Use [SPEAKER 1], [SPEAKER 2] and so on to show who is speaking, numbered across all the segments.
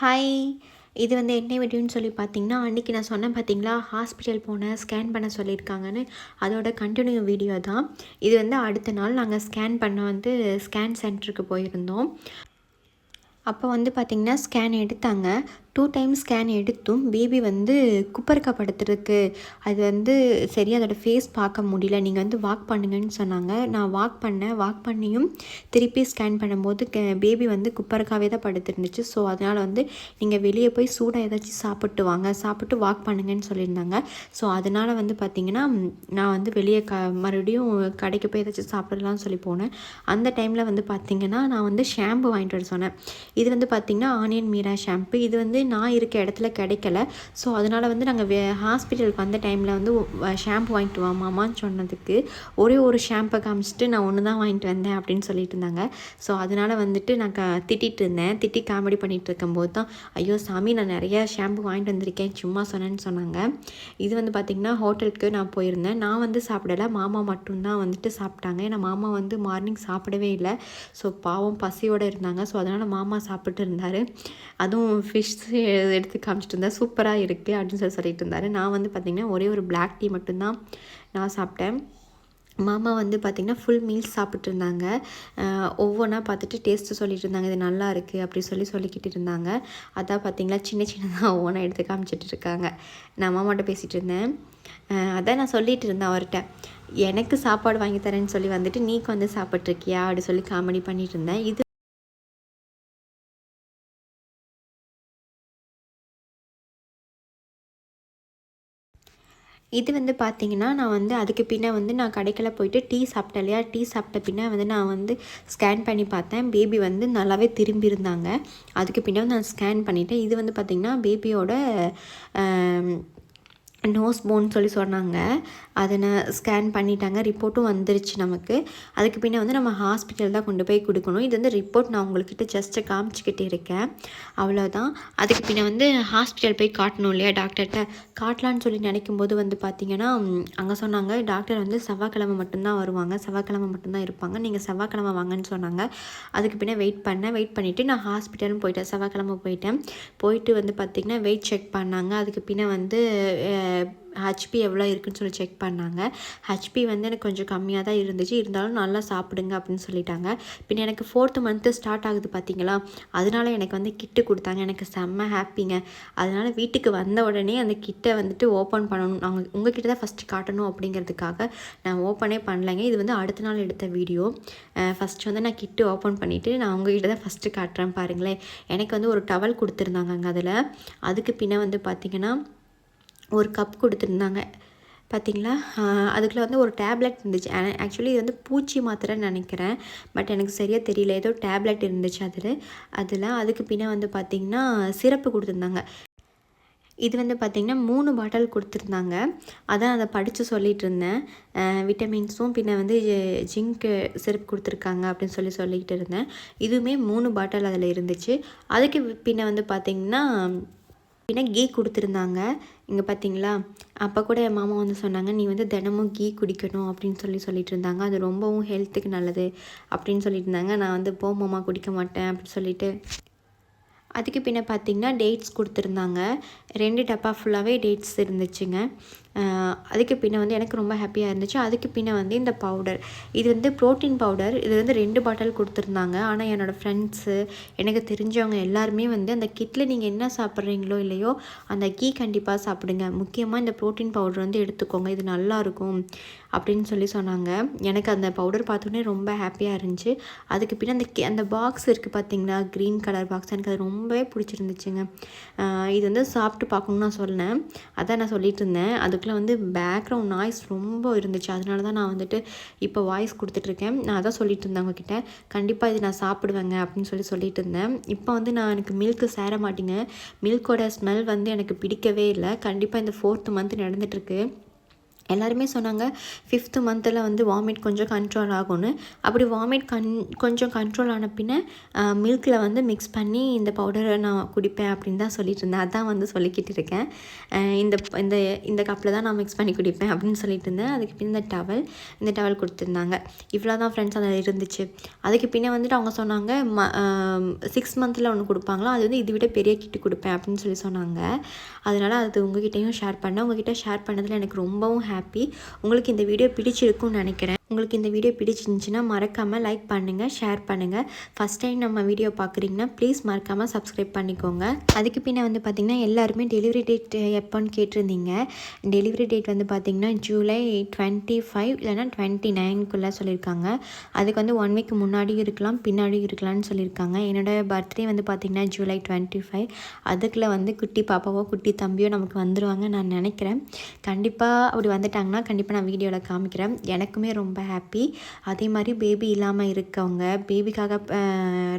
[SPEAKER 1] Hi இது வந்து என்ன வீடியோன்னு சொல்லி பார்த்தீங்கன்னா அன்றைக்கி நான் சொன்னேன் பார்த்தீங்களா ஹாஸ்பிட்டல் போனேன் ஸ்கேன் பண்ண சொல்லியிருக்காங்கன்னு. அதோட கண்டினியூ வீடியோ தான். இது வந்து அடுத்த நாள் நாங்கள் ஸ்கேன் பண்ண வந்து ஸ்கேன் சென்டருக்கு போயிருந்தோம். அப்போ வந்து பார்த்திங்கன்னா ஸ்கேன் எடுத்தாங்க. டூ டைம்ஸ் ஸ்கேன் எடுத்தும் பேபி வந்து குப்பரக்கா படுத்துருக்கு. அது வந்து சரியாக அதோட ஃபேஸ் பார்க்க முடியல. நீங்கள் வந்து வாக் பண்ணுங்கன்னு சொன்னாங்க. நான் வாக் பண்ணேன். வாக் பண்ணியும் திருப்பி ஸ்கேன் பண்ணும்போது பேபி வந்து குப்பர்க்காவே தான் படுத்துருந்துச்சு. ஸோ அதனால் வந்து நீங்கள் வெளியே போய் சூடாக ஏதாச்சும் சாப்பிட்டு வாங்க. சாப்பிட்டு வாக் பண்ணுங்கன்னு சொல்லியிருந்தாங்க. ஸோ அதனால் வந்து பார்த்திங்கன்னா நான் வந்து வெளியே க மறுபடியும் கடைக்கு போய் ஏதாச்சும் சாப்பிடலாம்னு சொல்லி போனேன். அந்த டைமில் வந்து பார்த்திங்கன்னா நான் வந்து ஷாம்பு வாங்கிட்டு வர சொன்னேன். இது வந்து பார்த்திங்கன்னா ஆனியன் மீரா ஷாம்பு இது வந்து நான் இருக்க இடத்துல கிடைக்கல. ஸோ அதனால் வந்து நாங்கள் வே ஹாஸ்பிட்டலுக்கு வந்த டைமில் வந்து ஷாம்பு வாங்கிட்டு வா மாமான்னு சொன்னதுக்கு ஒரே ஒரு ஷாம்பை காமிச்சிட்டு நான் ஒன்று தான் வாங்கிட்டு வந்தேன் அப்படின்னு சொல்லிட்டு இருந்தாங்க. ஸோ அதனால் வந்துட்டு நான் க திட்டிகிட்டு இருந்தேன். திட்டி காமெடி பண்ணிகிட்டு இருக்கும்போது தான் ஐயோ சாமி நான் நிறையா ஷாம்பு வாங்கிட்டு வந்திருக்கேன் சும்மா சொன்னேன்னு சொன்னாங்க. இது வந்து பார்த்திங்கன்னா ஹோட்டலுக்கு நான் போயிருந்தேன். நான் வந்து சாப்பிடலை. மாமா மட்டும்தான் வந்துட்டு சாப்பிட்டாங்க. ஏன்னா மாமா வந்து மார்னிங் சாப்பிடவே இல்லை. ஸோ பாவம் பசியோடு இருந்தாங்க. ஸோ அதனால் மாமா சாப்பிட்டு இருந்தார். அதுவும் ஃபிஷ் எடுத்து காமிச்சிட்டு இருந்தா சூப்பராக இருக்குது அப்படின்னு சொல்லி சொல்லிட்டு இருந்தார். நான் வந்து பார்த்திங்கன்னா ஒரே ஒரு பிளாக் டீ மட்டும்தான் நான் சாப்பிட்டேன். மாமா வந்து பார்த்திங்கன்னா ஃபுல் மீல்ஸ் சாப்பிட்டு இருந்தாங்க. ஒவ்வொன்றா பார்த்துட்டு டேஸ்ட்டு சொல்லிட்டு இருந்தாங்க. இது நல்லா இருக்குது அப்படி சொல்லி சொல்லிக்கிட்டு இருந்தாங்க. அதான் பார்த்திங்களா சின்ன சின்னதாக ஒவ்வொன்றா எடுத்து காமிச்சிட்டு இருக்காங்க. நான் மாமாட்ட பேசிகிட்டு இருந்தேன். அதான் நான் சொல்லிகிட்டு இருந்தேன் அவர்கிட்ட. எனக்கு சாப்பாடு வாங்கி தரேன்னு சொல்லி வந்துட்டு நீக்கு வந்து சாப்பிட்ருக்கியா அப்படி சொல்லி காமெடி பண்ணிகிட்டு இருந்தேன். இது இது வந்து பார்த்திங்கன்னா நான் வந்து அதுக்கு பின்னே வந்து நான் கடைக்கில் போயிட்டு டீ சாப்பிட்டேன் இல்லையா? டீ சாப்பிட்ட பின்னே வந்து நான் வந்து ஸ்கேன் பண்ணி பார்த்தேன். பேபி வந்து நல்லாவே திரும்பியிருந்தாங்க. அதுக்கு பின்னே நான் ஸ்கேன் பண்ணிவிட்டேன் இது வந்து பார்த்திங்கன்னா பேபியோட நோஸ் போன் சொல்லி சொன்னாங்க. அதை நான் ஸ்கேன் பண்ணிட்டாங்க. ரிப்போர்ட்டும் வந்துருச்சு நமக்கு. அதுக்கு பின்னே வந்து நம்ம ஹாஸ்பிட்டல் தான் கொண்டு போய் கொடுக்கணும். இது வந்து ரிப்போர்ட் நான் உங்கள்கிட்ட ஜஸ்ட்டு காமிச்சிக்கிட்டு இருக்கேன். அவ்வளோதான் அதுக்கு பின்னே வந்து ஹாஸ்பிட்டல் போய் காட்டணும் இல்லையா டாக்டர்கிட்ட காட்டலான்னு சொல்லி நினைக்கும் போது வந்து பார்த்திங்கன்னா அங்கே சொன்னாங்க டாக்டர் வந்து செவ்வாய்க்கிழமை மட்டும்தான் வருவாங்க. செவ்வாய்க்கிழமை மட்டும்தான் இருப்பாங்க. நீங்கள் செவ்வாய்க்கிழமை வாங்கன்னு சொன்னாங்க. அதுக்கு பின்னே வெயிட் பண்ணேன். வெயிட் பண்ணிவிட்டு நான் ஹாஸ்பிட்டலும் போயிட்டேன். செவ்வாய்க்கிழமை போயிட்டேன். போயிட்டு வந்து பார்த்திங்கன்னா வெயிட் செக் பண்ணாங்க. அதுக்கு பின்னே வந்து ஹெச்பி எவ்வளோ இருக்குன்னு சொல்லி செக் பண்ணாங்க. ஹெச்பி வந்து எனக்கு கொஞ்சம் கம்மியாக தான் இருந்துச்சு. இருந்தாலும் நல்லா சாப்பிடுங்க அப்படின்னு சொல்லிட்டாங்க. பின் எனக்கு ஃபோர்த்து மந்த்து ஸ்டார்ட் ஆகுது பார்த்தீங்களா அதனால எனக்கு வந்து கிட்டு கொடுத்தாங்க. எனக்கு செம்ம ஹாப்பிங்க அதனால் வீட்டுக்கு வந்த உடனே அந்த கிட்டை வந்துட்டு ஓப்பன் பண்ணணும். நாங்கள் உங்ககிட்ட தான் ஃபஸ்ட்டு காட்டணும் அப்படிங்கிறதுக்காக நான் ஓப்பனே பண்ணலைங்க. இது வந்து அடுத்த நாள் எடுத்த வீடியோ ஃபஸ்ட்டு வந்து நான் கிட்டு ஓப்பன் பண்ணிவிட்டு நான் உங்ககிட்ட தான் ஃபஸ்ட்டு காட்டுறேன் பாருங்களேன். எனக்கு வந்து ஒரு டவல் கொடுத்துருந்தாங்க அங்கே அதில். அதுக்கு பின்ன வந்து பார்த்திங்கன்னா ஒரு கப் கொடுத்துருந்தாங்க. பார்த்திங்களா அதுக்குள்ளே வந்து ஒரு டேப்லெட் இருந்துச்சு. ஆக்சுவலி இது வந்து பூச்சி மாத்திரைன்னு நினைக்கிறேன். பட் எனக்கு சரியாக தெரியல. ஏதோ டேப்லெட் இருந்துச்சு அதில். அதில் அதுக்கு பின்னே வந்து பார்த்திங்கன்னா சிறப்பு கொடுத்துருந்தாங்க. இது வந்து பார்த்திங்கன்னா மூணு பாட்டில் கொடுத்துருந்தாங்க. அதான் அதை படித்து சொல்லிகிட்டு இருந்தேன் விட்டமின்ஸும் பின்ன வந்து ஜிங்க்கு சிறப்பு கொடுத்துருக்காங்க அப்படின்னு சொல்லி சொல்லிக்கிட்டு இருந்தேன் இதுவுமே மூணு பாட்டில் அதில் இருந்துச்சு. அதுக்கு பின்ன வந்து பார்த்திங்கன்னா அப்படின்னா கீ கொடுத்துருந்தாங்க. இங்கே பார்த்தீங்களா அப்போ கூட என் மாமா வந்து சொன்னாங்க நீ வந்து தினமும் கீ குடிக்கணும் அப்படின்னு சொல்லி சொல்லிட்டு இருந்தாங்க அது ரொம்பவும் ஹெல்த்துக்கு நல்லது அப்படின்னு சொல்லிட்டு இருந்தாங்க நான் வந்து போ மாமா குடிக்க மாட்டேன் அப்படின்னு சொல்லிட்டு. அதுக்கு பின்ன பார்த்திங்கன்னா டேட்ஸ் கொடுத்துருந்தாங்க. ரெண்டு டப்பா ஃபுல்லாகவே டேட்ஸ் இருந்துச்சுங்க. அதுக்கு பின்ன வந்து எனக்கு ரொம்ப ஹாப்பியாக இருந்துச்சு. அதுக்கு பின்ன வந்து இந்த பவுடர் இது வந்து ப்ரோட்டீன் பவுடர் இது வந்து ரெண்டு பாட்டில் கொடுத்துருந்தாங்க. ஆனால் என்னோடய ஃப்ரெண்ட்ஸு எனக்கு தெரிஞ்சவங்க எல்லாருமே வந்து அந்த கிட்டில் நீங்கள் என்ன சாப்பிட்றீங்களோ இல்லையோ அந்த கீ கண்டிப்பாக சாப்பிடுங்க. முக்கியமாக இந்த ப்ரோட்டீன் பவுடர் வந்து எடுத்துக்கோங்க. இது நல்லாயிருக்கும் அப்படின்னு சொல்லி சொன்னாங்க. எனக்கு அந்த பவுடர் பார்த்தோன்னே ரொம்ப ஹாப்பியாக இருந்துச்சு. அதுக்கு பின்னே அந்த அந்த பாக்ஸ் இருக்குது பார்த்தீங்களா க்ரீன் கலர் பாக்ஸ் எனக்கு அது ரொம்பவே பிடிச்சிருந்துச்சுங்க. இது வந்து சாப்பிட்டு பார்க்கணுன்னு நான் சொன்னேன் அதான் நான் சொல்லிட்டு இருந்தேன். அது அதுக்குள்ளே வந்து பேக்ரவுண்ட் நாய்ஸ் ரொம்ப இருந்துச்சு. அதனால தான் நான் வந்துட்டு இப்போ வாய்ஸ் கொடுத்துட்ருக்கேன் நான் அதான் சொல்லிட்டு இருந்தேன் உங்ககிட்ட. கண்டிப்பாக இது நான் சாப்பிடுவேங்க அப்படின்னு சொல்லி சொல்லிட்டு இருந்தேன் இப்போ வந்து நான் எனக்கு மில்க்கு சேர மாட்டேங்க. மில்கோட ஸ்மெல் வந்து எனக்கு பிடிக்கவே இல்லை. கண்டிப்பாக இந்த ஃபோர்த்து மந்த் நடந்துகிட்ருக்கு எல்லாருமே சொன்னாங்க ஃபிஃப்த்து மந்தில் வந்து வாமிட் கொஞ்சம் கண்ட்ரோல் ஆகும்னு. அப்படி வாமிட் கண் கொஞ்சம் கண்ட்ரோல் ஆன பின்ன மில்கில் வந்து மிக்ஸ் பண்ணி இந்த பவுடரை நான் குடிப்பேன் அப்படின்னு தான் சொல்லிட்டு இருந்தேன். அதான் வந்து சொல்லிக்கிட்டு இருக்கேன். இந்த இந்த இந்த கப்பில் தான் நான் மிக்ஸ் பண்ணி குடிப்பேன் அப்படின்னு சொல்லிட்டு இருந்தேன். அதுக்கு பின் இந்த டவல் இந்த டவல் கொடுத்துருந்தாங்க. இவ்வளோ தான் ஃப்ரெண்ட்ஸ் அதில் இருந்துச்சு. அதுக்கு பின்னே வந்துட்டு அவங்க சொன்னாங்க ம சிக்ஸ் மந்தில் ஒன்று கொடுப்பாங்களோ? அது வந்து இதை விட பெரிய கிட்டு கொடுப்பேன் அப்படின்னு சொல்லி சொன்னாங்க. அதனால் அது உங்ககிட்டயும் ஷேர் பண்ணேன். உங்ககிட்ட ஷேர் பண்ணதில் எனக்கு ரொம்பவும் ஹேப்பி உங்களுக்கு இந்த வீடியோ பிடிச்சிருக்கும்னு நினைக்கிறேன். உங்களுக்கு இந்த வீடியோ பிடிச்சிருந்துச்சின்னா மறக்காமல் லைக் பண்ணுங்கள் ஷேர் பண்ணுங்கள் ஃபஸ்ட் டைம் நம்ம வீடியோ பார்க்குறீங்கன்னா ப்ளீஸ் மறக்காமல் சப்ஸ்கிரைப் பண்ணிக்கோங்க. அதுக்கு பின்னே வந்து பார்த்திங்கன்னா எல்லாருமே டெலிவரி டேட் எப்போன்னு கேட்டிருந்தீங்க. டெலிவரி டேட் வந்து பார்த்திங்கன்னா ஜூலை டுவெண்ட்டி ஃபைவ் இல்லைனா டுவெண்ட்டி நைனுக்குள்ளே சொல்லியிருக்காங்க. அதுக்கு வந்து ஒன் வீக் முன்னாடியும் இருக்கலாம் பின்னாடியும் இருக்கலாம்னு சொல்லியிருக்காங்க. என்னோடய பர்த்டே வந்து பார்த்திங்கன்னா ஜூலை டுவெண்ட்டி ஃபைவ் அதுக்குள்ளே வந்து குட்டி பாப்பாவோ குட்டி தம்பியோ நமக்கு வந்துடுவாங்க நான் நினைக்கிறேன். கண்டிப்பாக அப்படி வந்துட்டாங்கன்னா கண்டிப்பாக நான் வீடியோவில் காமிக்கிறேன். எனக்குமே ரொம்ப ஹாப்பி அதே மாதிரி பேபி இல்லாமல் இருக்கவங்க பேபிக்காக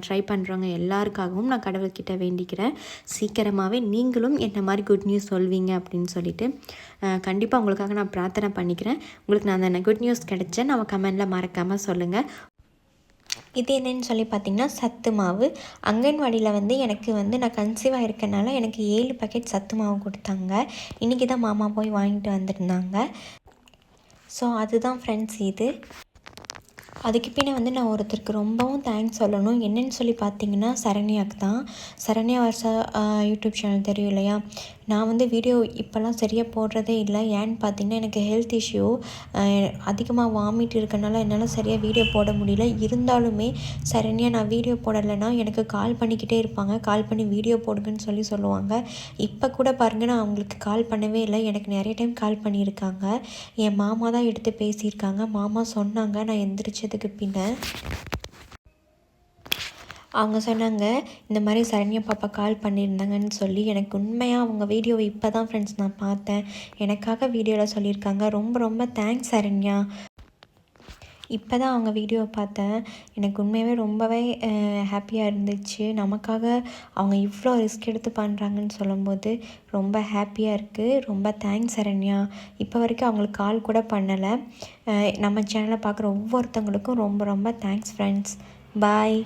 [SPEAKER 1] ட்ரை பண்ணுறவங்க எல்லாருக்காகவும் நான் கடவுள்கிட்ட வேண்டிக்கிறேன். சீக்கிரமாகவே நீங்களும் என்ன மாதிரி குட் நியூஸ் சொல்வீங்க அப்படின்னு சொல்லிட்டு கண்டிப்பாக உங்களுக்காக நான் பிரார்த்தனை பண்ணிக்கிறேன். உங்களுக்கு நான் அந்த குட் நியூஸ் கிடைச்சேன் நம்ம கமெண்டில் மறக்காமல் சொல்லுங்கள் இது என்னன்னு சொல்லி பார்த்தீங்கன்னா சத்து மாவு. அங்கன்வாடியில் வந்து எனக்கு வந்து நான் கன்சீவாக இருக்கனால எனக்கு ஏழு பக்கெட் சத்து மாவு கொடுத்தாங்க. இன்றைக்கி தான் மாமா போய் வாங்கிட்டு வந்திருந்தாங்க. ஸோ அதுதான் ஃப்ரெண்ட்ஸ் இது. அதுக்கு பின்னே வந்து நான் ஒருத்தருக்கு ரொம்பவும் தேங்க்ஸ் சொல்லணும். என்னன்னு சொல்லி பார்த்தீங்கன்னா சரண்யாவுக்கு தான். சரண்யா வருஷா யூடியூப் சேனல் தெரியும் இல்லையா? நான் வந்து வீடியோ இப்போல்லாம் சரியாக போடுறதே இல்லை. ஏன்னு பார்த்தீங்கன்னா எனக்கு ஹெல்த் இஷ்யூ அதிகமாக வாமிட் இருக்கனால என்னால் சரியாக வீடியோ போட முடியல. இருந்தாலுமே சரண்யா நான் வீடியோ போடலைன்னா எனக்கு கால் பண்ணிக்கிட்டே இருப்பாங்க. கால் பண்ணி வீடியோ போடுங்கன்னு சொல்லி சொல்லுவாங்க. இப்போ கூட பாருங்கள் நான் அவங்களுக்கு கால் பண்ணவே இல்லை. எனக்கு நிறைய டைம் கால் பண்ணியிருக்காங்க. என் மாமா தான் எடுத்து பேசியிருக்காங்க. மாமா சொன்னாங்க நான் எந்திரிச்சதுக்கு பின்ன. அவங்க சொன்னாங்க இந்த மாதிரி சரண்யா பாப்பா கால் பண்ணியிருந்தாங்கன்னு சொல்லி எனக்கு உண்மையாக அவங்க வீடியோவை இப்போ தான் ஃப்ரெண்ட்ஸ் நான் பார்த்தேன். எனக்காக வீடியோவில் சொல்லியிருக்காங்க. ரொம்ப ரொம்ப தேங்க்ஸ் சரண்யா. இப்போ தான் அவங்க வீடியோவை பார்த்தேன். எனக்கு உண்மையாகவே ரொம்பவே ஹாப்பியாக இருந்துச்சு. நமக்காக அவங்க இவ்வளோ ரிஸ்க் எடுத்து பண்ணுறாங்கன்னு சொல்லும்போது ரொம்ப ஹாப்பியாக இருக்குது ரொம்ப தேங்க்ஸ் சரண்யா. இப்போ வரைக்கும் அவங்களுக்கு கால் கூட பண்ணலை. நம்ம சேனலை பார்க்குற ஒவ்வொருத்தவங்களுக்கும் ரொம்ப ரொம்ப தேங்க்ஸ் ஃப்ரெண்ட்ஸ் பாய்